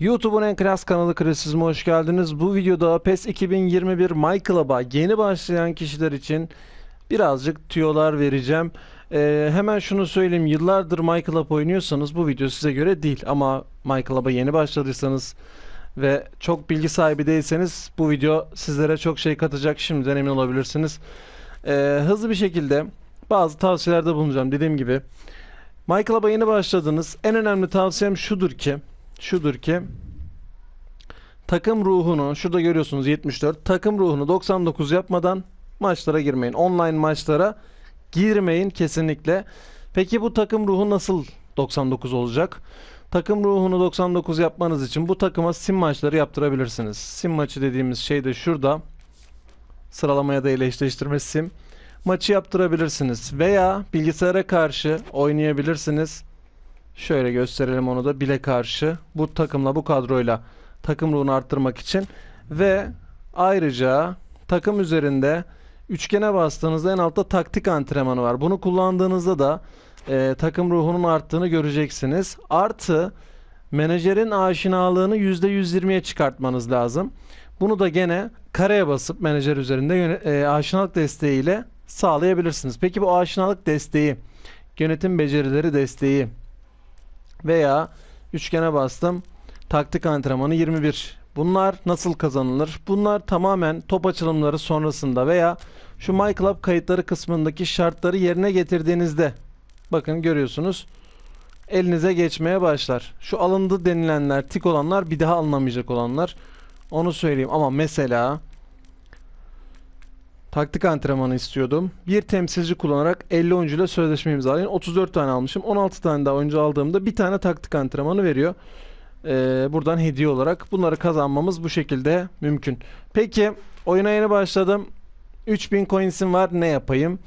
YouTube'un en klas kanalı Krisizm'e hoş geldiniz. Bu videoda PES 2021 My Club'a yeni başlayan kişiler için birazcık tüyolar vereceğim. Ee, hemen şunu söyleyeyim. Yıllardır My Club oynuyorsanız bu video size göre değil. Ama My Club'a yeni başladıysanız ve çok bilgi sahibi değilseniz bu video sizlere çok şey katacak. Şimdiden emin olabilirsiniz. Ee, hızlı bir şekilde bazı tavsiyelerde bulunacağım. Dediğim gibi My Club'a yeni başladınız. En önemli tavsiyem şudur ki şudur ki takım ruhunu şurada görüyorsunuz 74 takım ruhunu 99 yapmadan maçlara girmeyin. Online maçlara girmeyin kesinlikle. Peki bu takım ruhu nasıl 99 olacak? Takım ruhunu 99 yapmanız için bu takıma sim maçları yaptırabilirsiniz. Sim maçı dediğimiz şey de şurada. Sıralamaya da ile sim. Maçı yaptırabilirsiniz veya bilgisayara karşı oynayabilirsiniz. Şöyle gösterelim onu da bile karşı. Bu takımla bu kadroyla takım ruhunu arttırmak için ve ayrıca takım üzerinde üçgene bastığınızda en altta taktik antrenmanı var. Bunu kullandığınızda da e, takım ruhunun arttığını göreceksiniz. Artı menajerin aşinalığını %120'ye çıkartmanız lazım. Bunu da gene kareye basıp menajer üzerinde e, aşinalık desteğiyle sağlayabilirsiniz. Peki bu aşinalık desteği, yönetim becerileri desteği veya üçgene bastım. Taktik antrenmanı 21. Bunlar nasıl kazanılır? Bunlar tamamen top açılımları sonrasında veya şu My Club kayıtları kısmındaki şartları yerine getirdiğinizde bakın görüyorsunuz elinize geçmeye başlar. Şu alındı denilenler, tik olanlar bir daha alınamayacak olanlar. Onu söyleyeyim ama mesela taktik antrenmanı istiyordum. Bir temsilci kullanarak 50 oyuncuyla sözleşme imzalayın. 34 tane almışım. 16 tane daha oyuncu aldığımda bir tane taktik antrenmanı veriyor. Ee, buradan hediye olarak bunları kazanmamız bu şekilde mümkün. Peki oyuna yeni başladım. 3000 coins'im var ne yapayım?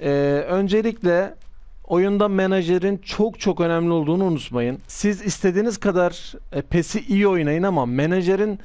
Ee, öncelikle oyunda menajerin çok çok önemli olduğunu unutmayın. Siz istediğiniz kadar e, PES'i iyi oynayın ama menajerin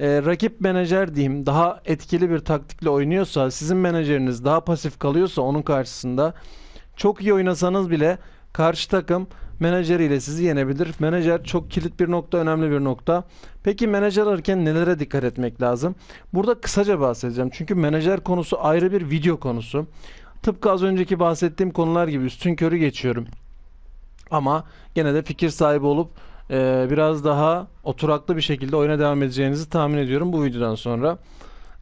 e, rakip menajer diyeyim daha etkili bir taktikle oynuyorsa sizin menajeriniz daha pasif kalıyorsa onun karşısında çok iyi oynasanız bile karşı takım menajeriyle sizi yenebilir. Menajer çok kilit bir nokta, önemli bir nokta. Peki menajer alırken nelere dikkat etmek lazım? Burada kısaca bahsedeceğim. Çünkü menajer konusu ayrı bir video konusu. Tıpkı az önceki bahsettiğim konular gibi üstün körü geçiyorum. Ama gene de fikir sahibi olup e, biraz daha oturaklı bir şekilde oyuna devam edeceğinizi tahmin ediyorum bu videodan sonra.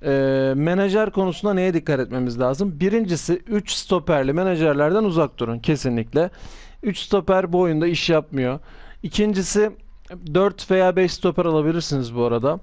E, menajer konusunda neye dikkat etmemiz lazım? Birincisi 3 stoperli menajerlerden uzak durun kesinlikle. 3 stoper bu oyunda iş yapmıyor. İkincisi 4 veya 5 stoper alabilirsiniz bu arada.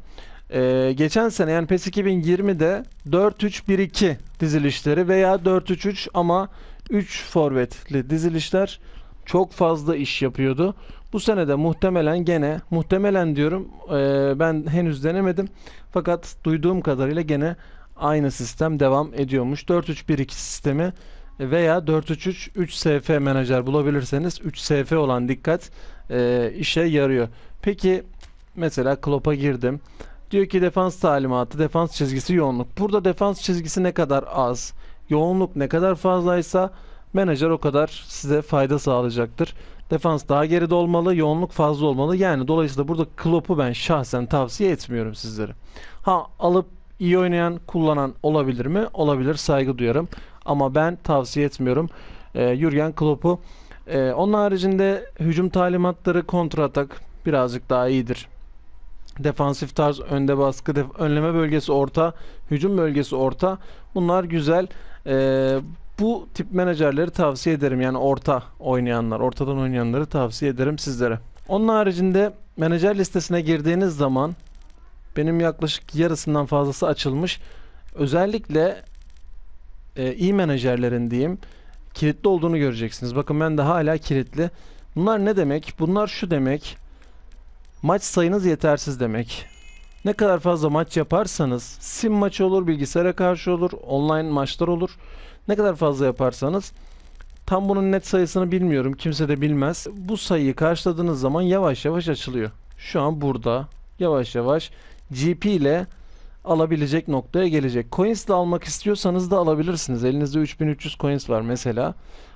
Ee, geçen sene yani PES 2020'de 4-3-1-2 dizilişleri veya 4-3-3 ama 3 forvetli dizilişler çok fazla iş yapıyordu. Bu sene de muhtemelen gene muhtemelen diyorum ee, ben henüz denemedim fakat duyduğum kadarıyla gene aynı sistem devam ediyormuş. 4-3-1-2 sistemi veya 4-3-3 3 SF menajer bulabilirseniz 3 SF olan dikkat e, işe yarıyor. Peki mesela Klopp'a girdim. Diyor ki defans talimatı, defans çizgisi yoğunluk. Burada defans çizgisi ne kadar az, yoğunluk ne kadar fazlaysa menajer o kadar size fayda sağlayacaktır. Defans daha geride olmalı, yoğunluk fazla olmalı. Yani dolayısıyla burada Klopp'u ben şahsen tavsiye etmiyorum sizlere. Ha alıp iyi oynayan, kullanan olabilir mi? Olabilir, saygı duyarım. Ama ben tavsiye etmiyorum. Ee, Jurgen Klopp'u. Ee, onun haricinde hücum talimatları kontra atak birazcık daha iyidir. Defansif tarz, önde baskı, def- önleme bölgesi orta, hücum bölgesi orta. Bunlar güzel. Ee, bu tip menajerleri tavsiye ederim. Yani orta oynayanlar, ortadan oynayanları tavsiye ederim sizlere. Onun haricinde menajer listesine girdiğiniz zaman benim yaklaşık yarısından fazlası açılmış. Özellikle e, iyi menajerlerin diyeyim kilitli olduğunu göreceksiniz. Bakın ben de hala kilitli. Bunlar ne demek? Bunlar şu demek. Maç sayınız yetersiz demek. Ne kadar fazla maç yaparsanız sim maçı olur, bilgisayara karşı olur, online maçlar olur. Ne kadar fazla yaparsanız tam bunun net sayısını bilmiyorum. Kimse de bilmez. Bu sayıyı karşıladığınız zaman yavaş yavaş açılıyor. Şu an burada yavaş yavaş GP ile alabilecek noktaya gelecek. Coins de almak istiyorsanız da alabilirsiniz. Elinizde 3300 coins var mesela.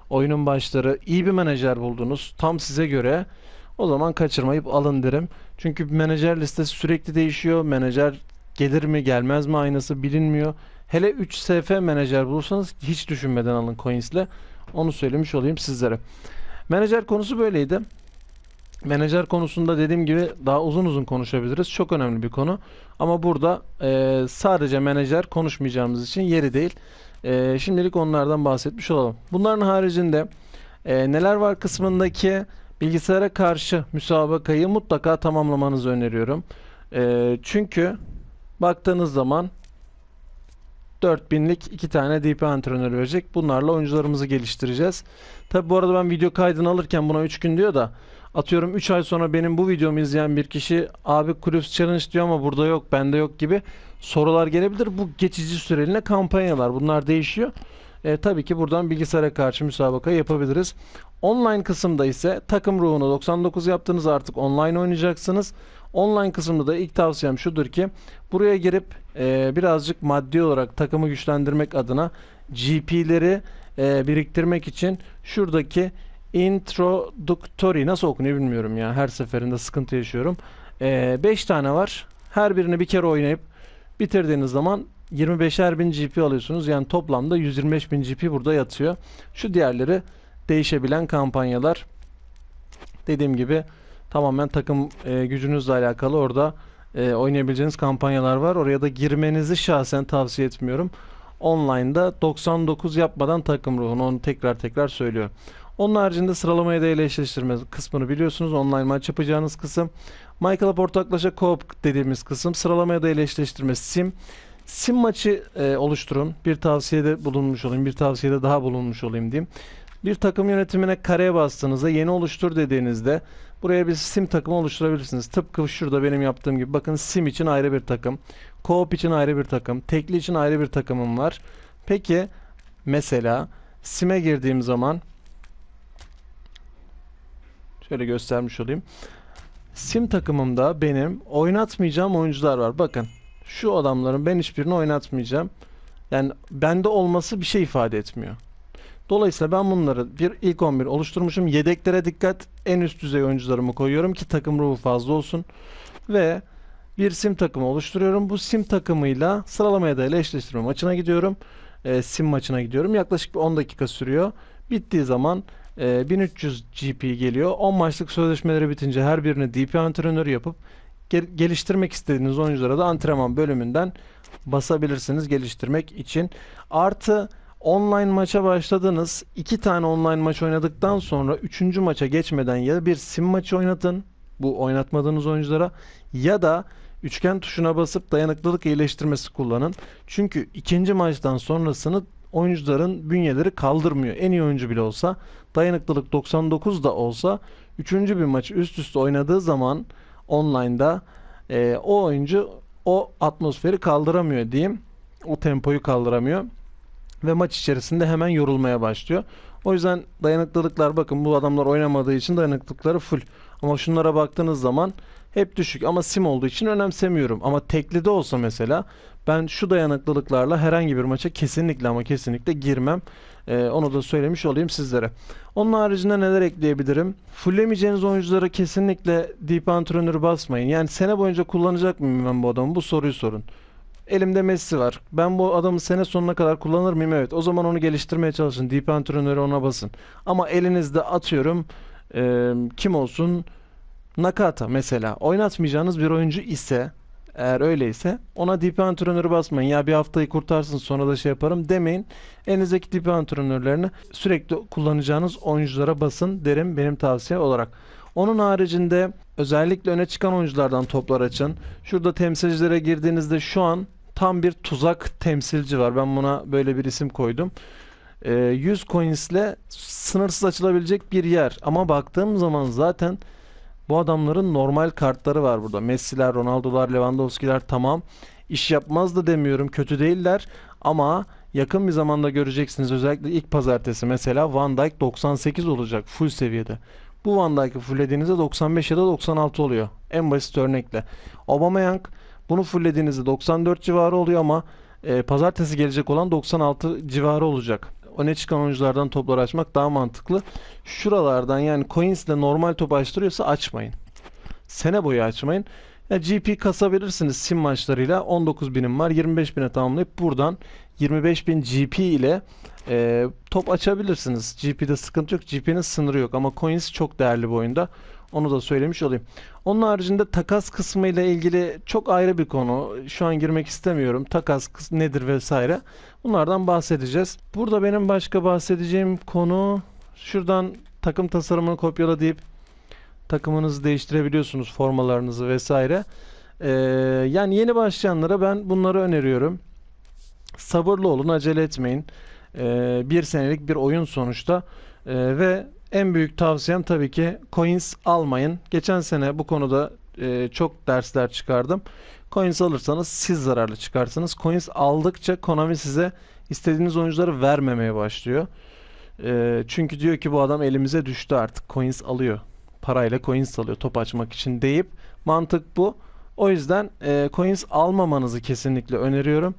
Oyunun başları iyi bir menajer buldunuz. Tam size göre. O zaman kaçırmayıp alın derim. Çünkü menajer listesi sürekli değişiyor. Menajer gelir mi gelmez mi aynısı bilinmiyor. Hele 3 SF menajer bulursanız hiç düşünmeden alın coins'le. Onu söylemiş olayım sizlere. Menajer konusu böyleydi. Menajer konusunda dediğim gibi daha uzun uzun konuşabiliriz. Çok önemli bir konu. Ama burada e, sadece menajer konuşmayacağımız için yeri değil. E, şimdilik onlardan bahsetmiş olalım. Bunların haricinde e, neler var kısmındaki bilgisayara karşı müsabakayı mutlaka tamamlamanızı öneriyorum. E, çünkü baktığınız zaman 4000'lik iki tane DP antrenörü verecek. Bunlarla oyuncularımızı geliştireceğiz. Tabi bu arada ben video kaydını alırken buna 3 gün diyor da atıyorum 3 ay sonra benim bu videomu izleyen bir kişi abi Cruise Challenge diyor ama burada yok bende yok gibi sorular gelebilir. Bu geçici süreliğine kampanyalar bunlar değişiyor. E, tabii ki buradan bilgisayara karşı müsabaka yapabiliriz. Online kısımda ise takım ruhunu 99 yaptınız artık online oynayacaksınız. Online kısımda da ilk tavsiyem şudur ki buraya girip e, birazcık maddi olarak takımı güçlendirmek adına GP'leri e, biriktirmek için şuradaki Introductory nasıl okunuyor bilmiyorum ya. Her seferinde sıkıntı yaşıyorum. 5 tane var. Her birini bir kere oynayıp bitirdiğiniz zaman 25'er bin GP alıyorsunuz. Yani toplamda 125 bin GP burada yatıyor. Şu diğerleri değişebilen kampanyalar. Dediğim gibi tamamen takım e, gücünüzle alakalı orada e, oynayabileceğiniz kampanyalar var. Oraya da girmenizi şahsen tavsiye etmiyorum. Online'da 99 yapmadan takım ruhunu onu tekrar tekrar söylüyorum. Onun haricinde sıralamayı da eşleştirme kısmını biliyorsunuz. Online maç yapacağınız kısım. Michael'a ortaklaşa co-op dediğimiz kısım. Sıralamaya da eşleştirme sim. Sim maçı e, oluşturun. Bir tavsiyede bulunmuş olayım. Bir tavsiyede daha bulunmuş olayım diyeyim. Bir takım yönetimine kareye bastığınızda yeni oluştur dediğinizde buraya bir sim takımı oluşturabilirsiniz. Tıpkı şurada benim yaptığım gibi. Bakın sim için ayrı bir takım. Co-op için ayrı bir takım. Tekli için ayrı bir takımım var. Peki mesela sim'e girdiğim zaman şöyle göstermiş olayım. Sim takımımda benim oynatmayacağım oyuncular var. Bakın şu adamların ben hiçbirini oynatmayacağım. Yani bende olması bir şey ifade etmiyor. Dolayısıyla ben bunları bir ilk 11 oluşturmuşum. Yedeklere dikkat. En üst düzey oyuncularımı koyuyorum ki takım ruhu fazla olsun. Ve bir sim takımı oluşturuyorum. Bu sim takımıyla sıralamaya da eşleştirme maçına gidiyorum. E, sim maçına gidiyorum. Yaklaşık bir 10 dakika sürüyor. Bittiği zaman e, 1300 GP geliyor. 10 maçlık sözleşmeleri bitince her birini DP antrenörü yapıp gel- geliştirmek istediğiniz oyunculara da antrenman bölümünden basabilirsiniz geliştirmek için. Artı online maça başladınız. iki tane online maç oynadıktan sonra üçüncü maça geçmeden ya bir sim maçı oynatın bu oynatmadığınız oyunculara ya da üçgen tuşuna basıp dayanıklılık iyileştirmesi kullanın. Çünkü ikinci maçtan sonrasını oyuncuların bünyeleri kaldırmıyor. En iyi oyuncu bile olsa dayanıklılık 99 da olsa üçüncü bir maçı üst üste oynadığı zaman online'da e, o oyuncu o atmosferi kaldıramıyor diyeyim. O tempoyu kaldıramıyor ve maç içerisinde hemen yorulmaya başlıyor. O yüzden dayanıklılıklar bakın bu adamlar oynamadığı için dayanıklılıkları full. Ama şunlara baktığınız zaman hep düşük ama sim olduğu için önemsemiyorum. Ama tekli de olsa mesela ben şu dayanıklılıklarla herhangi bir maça kesinlikle ama kesinlikle girmem. Ee, onu da söylemiş olayım sizlere. Onun haricinde neler ekleyebilirim? Fullemeyeceğiniz oyunculara kesinlikle deep antrenörü basmayın. Yani sene boyunca kullanacak mıyım ben bu adamı? Bu soruyu sorun. Elimde Messi var. Ben bu adamı sene sonuna kadar kullanır mıyım? Evet. O zaman onu geliştirmeye çalışın. Deep antrenörü ona basın. Ama elinizde atıyorum e, kim olsun? Nakata mesela. Oynatmayacağınız bir oyuncu ise eğer öyleyse ona DP antrenörü basmayın. Ya bir haftayı kurtarsın sonra da şey yaparım demeyin. Elinizdeki DP antrenörlerini sürekli kullanacağınız oyunculara basın derim benim tavsiye olarak. Onun haricinde özellikle öne çıkan oyunculardan toplar açın. Şurada temsilcilere girdiğinizde şu an tam bir tuzak temsilci var. Ben buna böyle bir isim koydum. Ee, 100 coins'le sınırsız açılabilecek bir yer. Ama baktığım zaman zaten bu adamların normal kartları var burada. Messi'ler, Ronaldo'lar, Lewandowski'ler tamam. İş yapmaz da demiyorum. Kötü değiller. Ama yakın bir zamanda göreceksiniz. Özellikle ilk pazartesi mesela Van Dijk 98 olacak full seviyede. Bu Van Dijk'ı fulllediğinizde 95 ya da 96 oluyor. En basit örnekle. Aubameyang bunu fulllediğinizde 94 civarı oluyor ama e, pazartesi gelecek olan 96 civarı olacak. öne çıkan oyunculardan toplar açmak daha mantıklı. Şuralardan yani coins ile normal top açtırıyorsa açmayın. Sene boyu açmayın. Ya GP kasabilirsiniz sim maçlarıyla 19.000'im var 25.000'e tamamlayıp buradan 25.000 GP ile e, top açabilirsiniz. GP'de sıkıntı yok. GP'nin sınırı yok ama coins çok değerli bu oyunda. Onu da söylemiş olayım. Onun haricinde takas kısmı ile ilgili çok ayrı bir konu. Şu an girmek istemiyorum. Takas nedir vesaire. Bunlardan bahsedeceğiz. Burada benim başka bahsedeceğim konu şuradan takım tasarımını kopyala deyip takımınızı değiştirebiliyorsunuz formalarınızı vesaire. Ee, yani yeni başlayanlara ben bunları öneriyorum. Sabırlı olun, acele etmeyin. Ee, bir senelik bir oyun sonuçta. Ee, ve en büyük tavsiyem tabii ki coins almayın. Geçen sene bu konuda e, çok dersler çıkardım. Coins alırsanız siz zararlı çıkarsınız. Coins aldıkça Konami size istediğiniz oyuncuları vermemeye başlıyor. Ee, çünkü diyor ki bu adam elimize düştü artık. Coins alıyor. Parayla coins alıyor top açmak için deyip mantık bu. O yüzden e, coins almamanızı kesinlikle öneriyorum.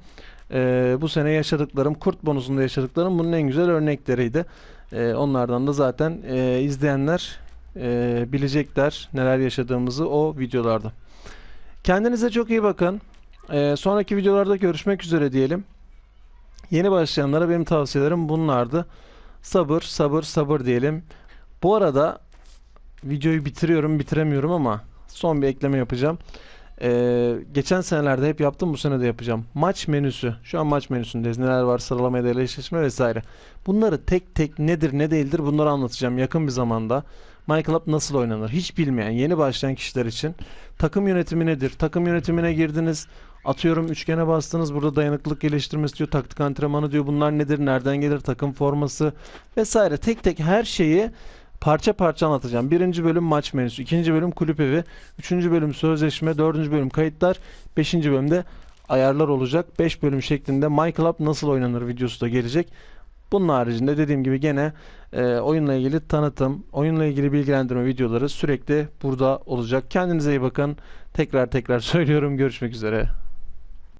E, bu sene yaşadıklarım, kurt bonusunda yaşadıklarım bunun en güzel örnekleriydi. E, onlardan da zaten e, izleyenler e, bilecekler neler yaşadığımızı o videolarda. Kendinize çok iyi bakın. E, sonraki videolarda görüşmek üzere diyelim. Yeni başlayanlara benim tavsiyelerim bunlardı. Sabır, sabır, sabır diyelim. Bu arada videoyu bitiriyorum, bitiremiyorum ama son bir ekleme yapacağım. Ee, geçen senelerde hep yaptım, bu sene de yapacağım. Maç menüsü. Şu an maç menüsündeyiz. Neler var, sıralama ile eşleşme vesaire. Bunları tek tek nedir, ne değildir bunları anlatacağım yakın bir zamanda. MyClub nasıl oynanır? Hiç bilmeyen, yeni başlayan kişiler için. Takım yönetimi nedir? Takım yönetimine girdiniz. Atıyorum üçgene bastınız. Burada dayanıklılık geliştirmesi diyor. Taktik antrenmanı diyor. Bunlar nedir? Nereden gelir? Takım forması vesaire. Tek tek her şeyi parça parça anlatacağım. Birinci bölüm maç menüsü, ikinci bölüm kulüp evi, üçüncü bölüm sözleşme, dördüncü bölüm kayıtlar, beşinci bölümde ayarlar olacak. 5 bölüm şeklinde My Club nasıl oynanır videosu da gelecek. Bunun haricinde dediğim gibi gene e, oyunla ilgili tanıtım, oyunla ilgili bilgilendirme videoları sürekli burada olacak. Kendinize iyi bakın. Tekrar tekrar söylüyorum. Görüşmek üzere.